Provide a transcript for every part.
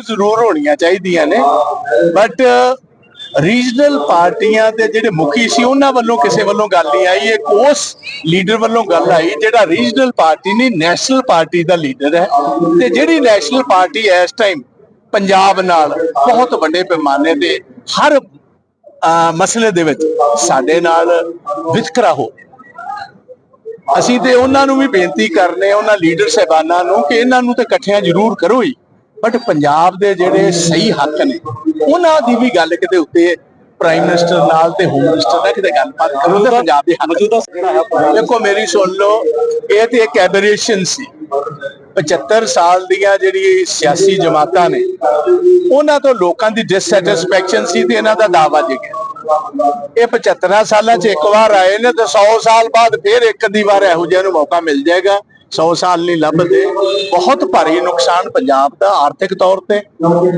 ਜ਼ਰੂਰ ਹੋਣੀਆਂ ਚਾਹੀਦੀਆਂ ਨੇ। ਬਟ ਰੀਜਨਲ ਪਾਰਟੀਆਂ ਦੇ ਜਿਹੜੇ ਮੁਖੀ ਸੀ ਉਹਨਾਂ ਵੱਲੋਂ ਕਿਸੇ ਵੱਲੋਂ ਗੱਲ ਨਹੀਂ ਆਈ। ਇੱਕ ਉਸ ਲੀਡਰ ਵੱਲੋਂ ਗੱਲ ਆਈ ਜਿਹੜਾ ਰੀਜਨਲ ਪਾਰਟੀ ਨਹੀਂ ਨੈਸ਼ਨਲ ਪਾਰਟੀ ਦਾ ਲੀਡਰ ਹੈ। ਤੇ ਜਿਹੜੀ ਨੈਸ਼ਨਲ ਪਾਰਟੀ ਇਸ ਟਾਈਮ ਪੰਜਾਬ ਨਾਲ ਬਹੁਤ ਵੱਡੇ ਪੈਮਾਨੇ ਤੇ ਹਰ ਅਹ, ਮਸਲੇ ਦੇ ਵਿੱਚ ਸਾਡੇ ਨਾਲ ਵਿਤਕਰਾ ਹੋ ਅਸੀਂ ਤੇ ਉਹਨਾਂ ਨੂੰ ਵੀ ਬੇਨਤੀ ਕਰਨੇ ਆ, ਉਹਨਾਂ ਲੀਡਰ ਸਹਿਬਾਨਾਂ ਨੂੰ ਕਿ ਇਹਨਾਂ ਨੂੰ ਤੇ ਇਕੱਠਿਆਂ ਜ਼ਰੂਰ ਕਰੋ ਹੀ। ਬਟ ਪੰਜਾਬ ਦੇ ਜਿਹੜੇ ਸਹੀ ਹੱਕ ਨੇ ਉਹਨਾਂ ਦੀ ਵੀ ਗੱਲ ਕਿਤੇ ਉੱਤੇ ਪ੍ਰਾਈਮ ਮਿਨਿਸਟਰ ਨਾਲ ਤੇ ਹੋਮ ਮਿਨਿਸਟਰ ਨਾਲ ਕਿਤੇ ਗੱਲਬਾਤ ਕਰੋ ਤੇ ਪੰਜਾਬ ਦੇ ਹੱਕ ਦੇਖੋ ਮੇਰੀ ਸੁਣ ਲਓ ਇਹ ਤੇ ਇੱਕ ਐਬਰੇਸ਼ਨ ਸੀ। 75 ਸਾਲ ਦੀਆਂ ਜਿਹੜੀ ਸਿਆਸੀ ਜਮਾਤਾਂ ਨੇ ਉਹਨਾਂ ਤੋਂ ਲੋਕਾਂ ਦੀ ਡਿਸਸੈਟੀਸਫੈਕਸ਼ਨ ਸੀ ਤੇ ਇਹਨਾਂ ਦਾ ਦਾਵਾ ਜਿਗਿਆ ਇਹ 75 ਸਾਲਾਂ 'ਚ ਇੱਕ ਵਾਰ ਆਏ ਨੇ ਤੇ 100 ਸਾਲ ਬਾਅਦ ਫਿਰ ਇੱਕ ਅੱਧੀ ਵਾਰ ਇਹੋ ਜਿਹਾ ਨੂੰ ਮੌਕਾ ਮਿਲ ਜਾਏਗਾ। 100 ਸਾਲ ਨਹੀਂ ਲੱਭਦੇ। ਬਹੁਤ ਭਾਰੀ ਨੁਕਸਾਨ ਪੰਜਾਬ ਦਾ ਆਰਥਿਕ ਤੌਰ ਤੇ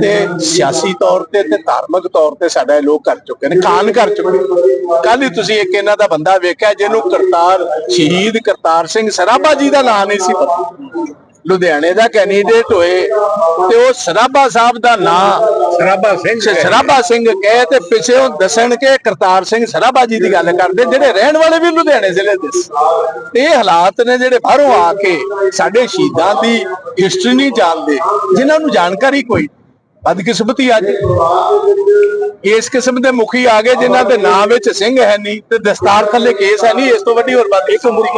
ਤੇ ਸਿਆਸੀ ਤੌਰ ਤੇ ਤੇ ਧਾਰਮਿਕ ਤੌਰ ਤੇ ਸਾਡਾ ਲੋਕ ਕਰ ਚੁੱਕੇ ਨੇ, ਕਾਨ ਕਰ ਚੁੱਕੇ ਕੱਲ ਹੀ ਤੁਸੀਂ ਇੱਕ ਇਹਨਾਂ ਦਾ ਬੰਦਾ ਵੇਖਿਆ ਜਿਹਨੂੰ ਕਰਤਾਰ ਸ਼ਹੀਦ ਕਰਤਾਰ ਸਿੰਘ ਸਰਾਭਾ ਜੀ ਦਾ ਨਾਂ ਨਹੀਂ ਸੀ ਪਤਾ। ਲੁਧਿਆਣੇ ਦਾ ਕੈਂਡੀਡੇਟ ਹੋਏ ਤੇ ਉਹ ਸਰਾਭਾ ਸਾਹਿਬ ਦਾ ਨਾਂ ਸਰਾਭਾ ਸਿੰਘ ਸਰਾਭਾ ਸਿੰਘ ਕਹੇ ਤੇ ਪਿੱਛੇ ਉਹ ਦੱਸਣ ਕਿ ਕਰਤਾਰ ਸਿੰਘ ਸਰਾਭਾ ਜੀ ਦੀ ਗੱਲ ਕਰਦੇ ਜਿਹੜੇ ਰਹਿਣ ਵਾਲੇ ਵੀ ਲੁਧਿਆਣੇ ਜ਼ਿਲ੍ਹੇ ਦੇ ਇਹ ਹਾਲਾਤ ਨੇ ਜਿਹੜੇ ਬਾਹਰੋਂ ਆ ਕੇ ਸਾਡੇ ਸ਼ਹੀਦਾਂ ਦੀ ਹਿਸਟਰੀ ਨਹੀਂ ਜਾਣਦੇ ਜਿਨ੍ਹਾਂ ਨੂੰ ਜਾਣਕਾਰੀ ਕੋਈ ਬਦਕਿਸਮਤੀ ਅੱਜ ਇਸ ਕਿਸਮ ਦੇ ਮੁਖੀ ਆ ਗਏ ਜਿਨ੍ਹਾਂ ਦੇ ਨਾਂ ਵਿੱਚ ਸਿੰਘ ਹੈ ਨਹੀਂ ਤੇ ਦਸਤਾਰ ਥੱਲੇ ਕੇਸ ਹੈ ਨਹੀਂ ਇਸ ਤੋਂ ਵੱਡੀ ਹੋਰ ਬਾਤ ਇੱਕ ਮੁੱਖ